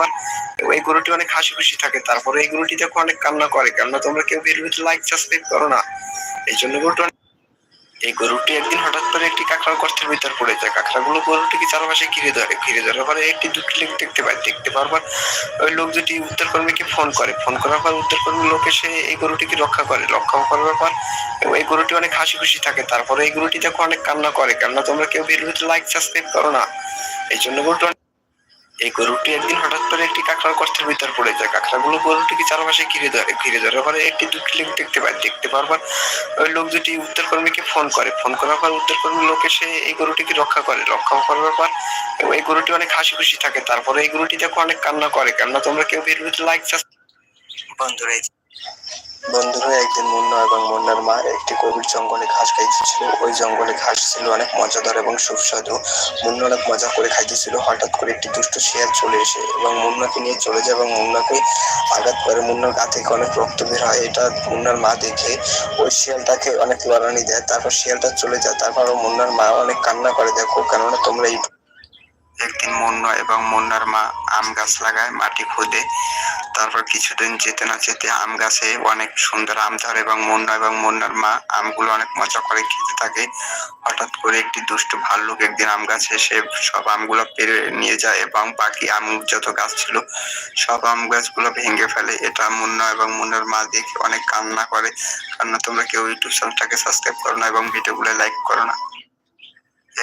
পর এই গরুটি অনেক হাসি খুশি থাকে। তারপরে এই গরুটি দেখো অনেক কান্না করে। কেননা তোমরা কেউ ভিডিওতে লাইক সাবস্ক্রাইব করো না। এই জন্য গরুটি এই গরুটি একদিন হঠাৎ করে একটি কাঁকড়ার গর্তের ভিতর পড়ে যায়। কাঁকড়াগুলো গরুটিকে চারপাশে ঘিরে ধরে ঘিরে ধরার পরে একটি, দুটি লোক দেখতে পায়। দেখতে পাওয়ার পর ওই লোক দুটি উত্তরকর্মীকে ফোন করে। ফোন করার পর উত্তরকর্মী লোক এসে এই গরুটিকে রক্ষা করে। রক্ষা করার পর এই গরুটি অনেক হাসি খুশি থাকে। তারপরে এই গরুটি দেখো অনেক কান্না করে। কেননা তোমরা কেউ ভিডিওতে লাইক সাবস্ক্রাইব করো না। এই জন্য গরুটি এই গরুটি একদিন হঠাৎ করে একটি কাঁকড়ার গর্তের ভিতর পড়ে যায়। কাঁকড়াগুলো গরুটিকে চারপাশে ঘিরে ধরে ঘিরে ধরার পরে একটি দুটি লোক দেখতে পায় দেখতে পাওয়ার পর ওই লোক দুটি উত্তরকর্মীকে ফোন করে। ফোন করার পর উত্তরকর্মী লোক এসে এই গরুটিকে রক্ষা করে। রক্ষা করার পর এই গরুটি অনেক হাসি খুশি থাকে। তারপরে এই গরুটি দেখো অনেক কান্না করে। কান্না তোমরা কেউ ভিডিওতে লাইক বন্ধুরা, এই- বন্ধুরা, একদিন মুন্না এবং মুন্নার মা একটি গভীর জঙ্গলে ঘাস খাইতেছিল। ওই জঙ্গলে ঘাস ছিল, অনেক মজাদার এবং সুস্বাদু। মুন্না অনেক মজা করে খাইতেছিল। হঠাৎ করে একটি দুষ্ট শিয়াল চলে এসে এবং মুন্নাকে নিয়ে চলে যায় এবং মুন্নাকে আঘাত করে। মুন্নার গা থেকে অনেক রক্ত বের হয়। এটা মুন্নার মা দেখে ওই শিয়ালটাকে অনেক লড়ানি দেয়। তারপর শিয়ালটা চলে যায়। তারপর মুন্নার মা অনেক কান্না করে। দেখো, কেননা তোমরা এই একদিন মুন্না এবং মুন্নার মা আম গাছ লাগায় মাটি খুদে। তারপর কিছুদিন যেতে না যেতে আম গাছে অনেক সুন্দর আম ধরে এবং মুন্না এবং মুন্নার মা আমগুলো অনেক মজা করে খেতে থাকে। হঠাৎ করে একটি দুষ্ট ভাল্লুক একদিন আম গাছে এসে সব আমগুলো পেরে নিয়ে যায় এবং বাকি আম যত গাছ ছিল সব আম গাছগুলো ভেঙে ফেলে। এটা মুন্না এবং মুন্নার মা দেখে অনেক কান্না করে। কান্না তোমরা কেউ ইউটিউব চ্যানেলটাকে সাবস্ক্রাইব করো না এবং ভিডিওগুলো লাইক করো না।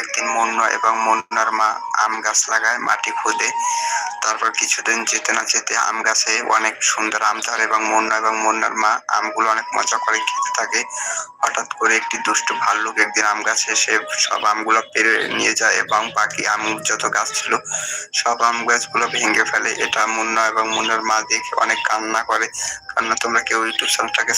একদিন মুন্না এবং মুন্নার মা আম গাছ লাগায় মাটি খুদে। তারপর কিছুদিন যেতে না যেতে আম গাছে অনেক সুন্দর আম ধরে এবং মুন্না এবং মুন্নার মা আমগুলো অনেক মজা করে খেতে থাকে। হঠাৎ করে একটি দুষ্ট ভাল্লুক একদিন আম গাছে এসে সব আমগুলো পেরে নিয়ে যায় এবং বাকি আম যত গাছ ছিল সব আম গাছগুলো ভেঙে ফেলে। এটা মুন্না এবং মুন্নার মা দেখে অনেক কান্না করে। কারণ তোমরা কেউ ইউটিউব চ্যানেলটাকে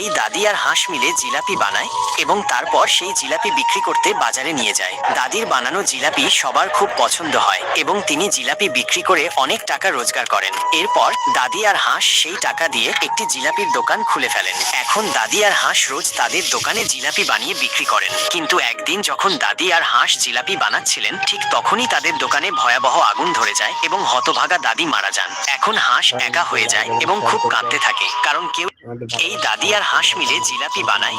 এই দাদি আর হাঁস মিলে জিলাপি বানায় এবং তারপর সেই জিলাপি বিক্রি করতে বাজারে নিয়ে যায়। দাদির বানানো জিলাপি সবার খুব পছন্দ হয় এবং তিনি জিলাপি বিক্রি করে অনেক টাকা রোজগার করেন। এরপর দাদি আর হাঁস সেই টাকা দিয়ে একটি জিলাপির দোকান খুলে ফেলেন। এখন দাদি আর হাঁস রোজ তাদের দোকানে জিলাপি বানিয়ে বিক্রি করেন। কিন্তু একদিন যখন দাদি আর হাঁস জিলাপি বানাচ্ছিলেন, ঠিক তখনই তাদের দোকানে ভয়াবহ আগুন ধরে যায় এবং হতভাগা দাদি মারা যান। এখন হাঁস একা হয়ে যায় এবং খুব কাঁদতে থাকে। কারণ কেউ এই দাদি আর হাঁস মিলে জিলাপি বানায়।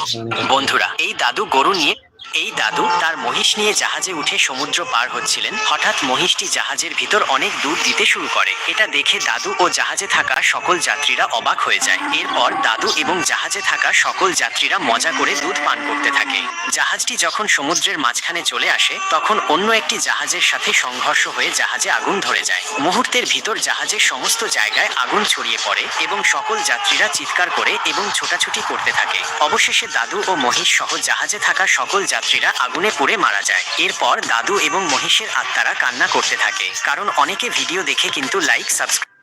বন্ধুরা এই দাদু গরু নিয়ে এই দাদু তার মহিষ নিয়ে জাহাজে উঠে সমুদ্র পার হচ্ছিলেন। হঠাৎ মহিষটি জাহাজের ভিতর অনেক দুধ দিতে শুরু করে। এটা দেখে দাদু ও জাহাজে থাকা সকল যাত্রীরা অবাক হয়ে যায়। এরপর দাদু এবং জাহাজে থাকা সকল যাত্রীরা মজা করে দুধ পান করতে থাকে। জাহাজটি যখন সমুদ্রের মাঝখানে চলে আসে, তখন অন্য একটি জাহাজের সাথে সংঘর্ষ হয়ে জাহাজে আগুন ধরে যায়। মুহূর্তের ভিতর জাহাজের সমস্ত জায়গায় আগুন ছড়িয়ে পড়ে এবং সকল যাত্রীরা চিৎকার করে এবং ছোটাছুটি করতে থাকে। অবশেষে দাদু ও মহিষ সহ জাহাজে থাকা সকল যাত্রীরা আগুনে পুড়ে মারা যায়। এরপর দাদু এবং মহিষের আত্মারা কান্না করতে থাকে। কারণ অনেকে ভিডিও দেখে কিন্তু লাইক সাবস্ক্রাইব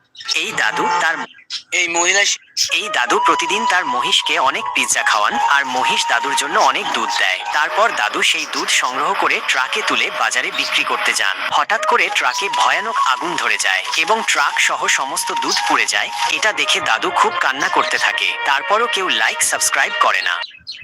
এই দাদু তার এই মহিলা এই দাদু প্রতিদিন তার মহিষকে অনেক পিৎজা খাওয়ান আর মহিষ দাদুর জন্য অনেক দুধ দেয়। তারপর দাদু সেই দুধ সংগ্রহ করে ট্রাকে তুলে বাজারে বিক্রি করতে যান। হঠাৎ করে ট্রাকে ভয়ানক আগুন ধরে যায় এবং ট্রাক সহ সমস্ত দুধ পুড়ে যায়। এটা দেখে দাদু খুব কান্না করতে থাকে। তারপরও কেউ লাইক সাবস্ক্রাইব করে না।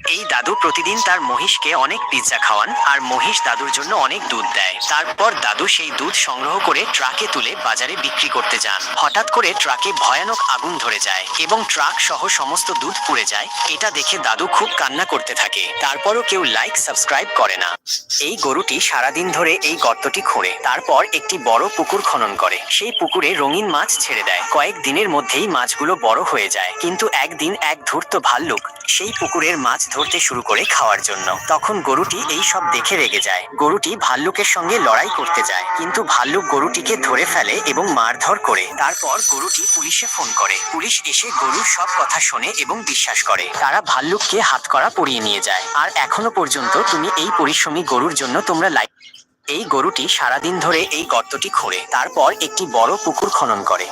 এই দাদু প্রতিদিন তার মহিষকে অনেক পিৎজা খাওয়ান আর মহিষ দাদুর জন্য অনেক দুধ দেয়। তারপর দাদু সেই দুধ সংগ্রহ করে ট্রাকে তুলে বাজারে বিক্রি করতে যান। হঠাৎ করে ট্রাকে ভয়ানক আগুন ধরে যায় এবং ট্রাক সহ সমস্ত দুধ পুড়ে যায়। এটা দেখে দাদু খুব কান্না করতে থাকে। তারপরও কেউ লাইক সাবস্ক্রাইব করে না। এই গরুটি সারাদিন ধরে এই গর্তটি খোঁড়ে। তারপর একটি বড় পুকুর খনন করে। সেই পুকুরে রঙিন মাছ ছেড়ে দেয়। কয়েক দিনের মধ্যেই মাছগুলো বড় হয়ে যায়। কিন্তু একদিন এক ধূর্ত ভাল্লুক সেই পুকুরের মাছ ধরতে শুরু করে খাওয়ার জন্য। তখন গরুটি এই সব দেখে রেগে যায়। গরুটি ভাল্লুকের সঙ্গে লড়াই করতে যায়। কিন্তু ভাল্লুক গরুটিকে ধরে ফেলে এবং মারধর করে। তারপর গরুটি পুলিশে ফোন করে। পুলিশ এসে গরুর সব কথা শোনে এবং বিশ্বাস করে। তারা ভাল্লুককে হাতকড়া পরিয়ে নিয়ে যায়। আর এখনও পর্যন্ত তুমি এই পরিশ্রমী গরুর জন্য তোমরা লাইক এই গরুটি সারাদিন ধরে এই গর্তটি খোঁড়ে। তারপর একটি বড় পুকুর খনন করে।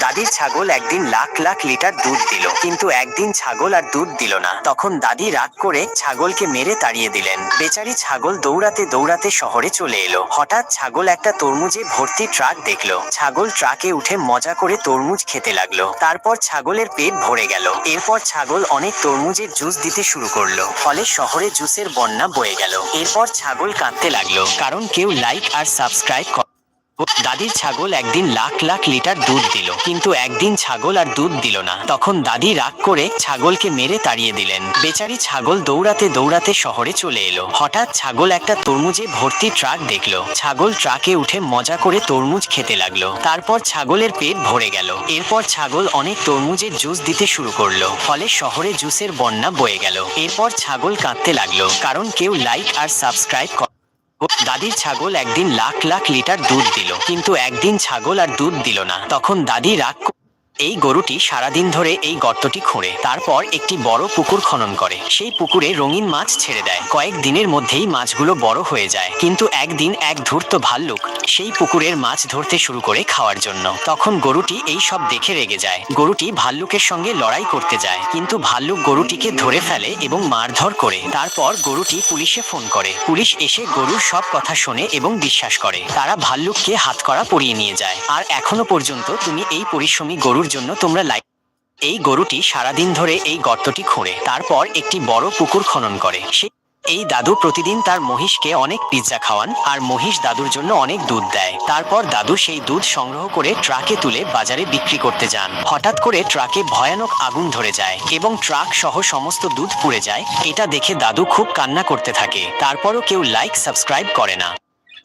দাদির ছাগল একদিন লাখ লাখ লিটার দুধ দিল, কিন্তু একদিন ছাগল আর দুধ দিল না। তখন দাদি রাগ করে ছাগলকে মেরে তাড়িয়ে দিলেন। বেচারি ছাগল দৌড়াতে দৌড়াতে শহরে চলে এলো। হঠাৎ ছাগল একটা তরমুজে ভর্তি ট্রাক দেখল। ছাগল ট্রাকে উঠে মজা করে তরমুজ খেতে লাগল। তারপর ছাগলের পেট ভরে গেল। এরপর ছাগল অনেক তরমুজের জুস দিতে শুরু করল। ফলে শহরে জুসের বন্যা বয়ে গেল। এরপর ছাগল কাঁদতে লাগল। কারণ কেউ লাইক আর সাবস্ক্রাইব দাদির ছাগল একদিন লাখ লাখ লিটার দুধ দিল, কিন্তু একদিন ছাগল আর দুধ দিল না। তখন দাদি রাগ করে ছাগলকে মেরে তাড়িয়ে দিলেন। বেচারি ছাগল দৌড়াতে দৌড়াতে শহরে চলে এলো। হঠাৎ ছাগল একটা তরমুজে ভর্তি ট্রাক দেখল। ছাগল ট্রাকে উঠে মজা করে তরমুজ খেতে লাগল। তারপর ছাগলের পেট ভরে গেল। এরপর ছাগল অনেক তরমুজের জুস দিতে শুরু করল। ফলে শহরে জুসের বন্যা বয়ে গেল। এরপর ছাগল কাঁদতে লাগল। কারণ কেউ লাইক আর সাবস্ক্রাইব দাদির ছাগল একদিন লাখ লাখ লিটার দুধ দিল, কিন্তু একদিন ছাগল আর দুধ দিল না। তখন দাদি রাগ এই গরুটি সারাদিন ধরে এই গর্তটি খুঁড়ে। তারপর একটি বড় পুকুর খনন করে। সেই পুকুরে রঙিন মাছ ছেড়ে দেয়। কয়েক দিনের মধ্যেই মাছগুলো বড় হয়ে যায়। কিন্তু একদিন এক ধূর্ত ভাল্লুক সেই পুকুরের মাছ ধরতে শুরু করে খাওয়ার জন্য। তখন গরুটি এই সব দেখে রেগে যায়। গরুটি ভাল্লুকের সঙ্গে লড়াই করতে যায়। কিন্তু ভাল্লুক গরুটিকে ধরে ফেলে এবং মারধর করে। তারপর গরুটি পুলিশে ফোন করে। পুলিশ এসে গরুর সব কথা শোনে এবং বিশ্বাস করে। তারা ভাল্লুককে হাতকড়া পরিয়ে নিয়ে যায়। আর এখনও পর্যন্ত তুমি এই পরিশ্রমী গরুর জন্য তোমরা লাইক এই গরুটি সারাদিন ধরে এই গর্তটি খোঁড়ে, তারপর একটি বড় পুকুর খনন করে। সে এই দাদু প্রতিদিন তার মহিষকে অনেক পিৎজা খাওয়ান, আর মহিষ দাদুর জন্য অনেক দুধ দেয়। তারপর দাদু সেই দুধ সংগ্রহ করে ট্রাকে তুলে বাজারে বিক্রি করতে যান। হঠাৎ করে ট্রাকে ভয়ানক আগুন ধরে যায়, এবং ট্রাক সহ সমস্ত দুধ পুড়ে যায়। এটা দেখে দাদু খুব কান্না করতে থাকে। তারপরও কেউ লাইক সাবস্ক্রাইব করে না।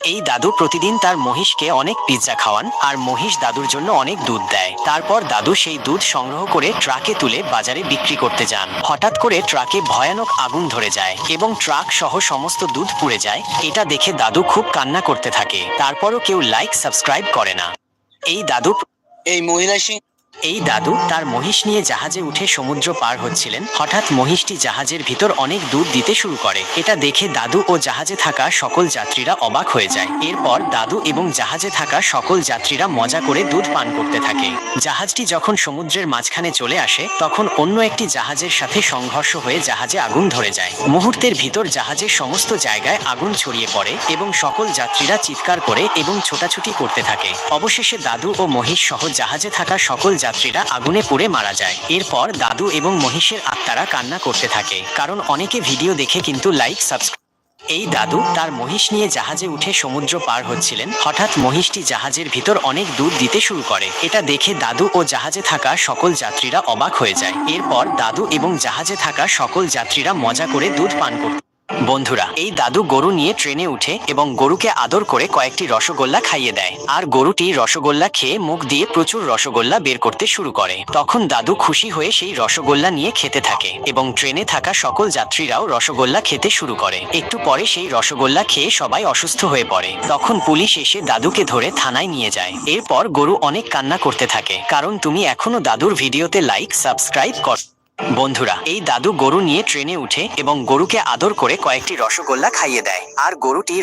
এই দাদু প্রতিদিন তার মহিষকে অনেক পিৎজা খাওয়ান আর মহিষ দাদুর জন্য অনেক দুধ দেয়। তারপর দাদু সেই দুধ সংগ্রহ করে ট্রাকে তুলে বাজারে বিক্রি করতে যান। হঠাৎ করে ট্রাকে ভয়ানক আগুন ধরে যায় এবং ট্রাক সহ সমস্ত দুধ পুড়ে যায়। এটা দেখে দাদু খুব কান্না করতে থাকে। তারপরও কেউ লাইক সাবস্ক্রাইব করে না। এই দাদু এই মহিলা সিং এই দাদু তার মহিষ নিয়ে জাহাজে উঠে সমুদ্র পার হচ্ছিলেন। হঠাৎ মহিষটি জাহাজের ভিতর অনেক দুধ দিতে শুরু করে। এটা দেখে দাদু ও জাহাজে থাকা সকল যাত্রীরা অবাক হয়ে যায়। এরপর দাদু এবং জাহাজে থাকা সকল যাত্রীরা মজা করে দুধ পান করতে থাকে। জাহাজটি যখন সমুদ্রের মাঝখানে চলে আসে, তখন অন্য একটি জাহাজের সাথে সংঘর্ষ হয়ে জাহাজে আগুন ধরে যায়। মুহূর্তের ভিতর জাহাজের সমস্ত জায়গায় আগুন ছড়িয়ে পড়ে এবং সকল যাত্রীরা চিৎকার করে এবং ছোটাছুটি করতে থাকে। অবশেষে দাদু ও মহিষ সহ জাহাজে থাকা সকল যাত্রীরা আগুনে পুড়ে মারা যায়। এরপর দাদু এবং মহিষের আত্মারা কান্না করতে থাকে। কারণ অনেকে ভিডিও দেখে কিন্তু লাইক, সাবস্ক্রাইব এই দাদু তার মহিষ নিয়ে জাহাজে উঠে সমুদ্র পার হচ্ছিলেন। হঠাৎ মহিষটি জাহাজের ভিতর অনেক দুধ দিতে শুরু করে। এটা দেখে দাদু ও জাহাজে থাকা সকল যাত্রীরা অবাক হয়ে যায়। এরপর দাদু এবং জাহাজে থাকা সকল যাত্রীরা মজা করে দুধ পান করত বন্ধুরা, এই দাদু গরু নিয়ে ট্রেনে উঠে এবং গরুকে আদর করে কয়েকটি রসগোল্লা খাইয়ে দেয়। আর গরুটি রসগোল্লা খেয়ে মুখ দিয়ে প্রচুর রসগোল্লা বের করতে শুরু করে। তখন দাদু খুশি হয়ে সেই রসগোল্লা নিয়ে খেতে থাকে এবং ট্রেনে থাকা সকল যাত্রীরাও রসগোল্লা খেতে শুরু করে। একটু পরে সেই রসগোল্লা খেয়ে সবাই অসুস্থ হয়ে পড়ে। তখন পুলিশ এসে দাদুকে ধরে থানায় নিয়ে যায়। এরপর গরু অনেক কান্না করতে থাকে। কারণ তুমি এখনও দাদুর ভিডিওতে লাইক সাবস্ক্রাইব কর বন্ধুরা, এই দাদু গরু নিয়ে ট্রেনে উঠে এবং গরুকে আদর করে কয়েকটি রসগোল্লা খাইয়ে দেয়। আর গরুটি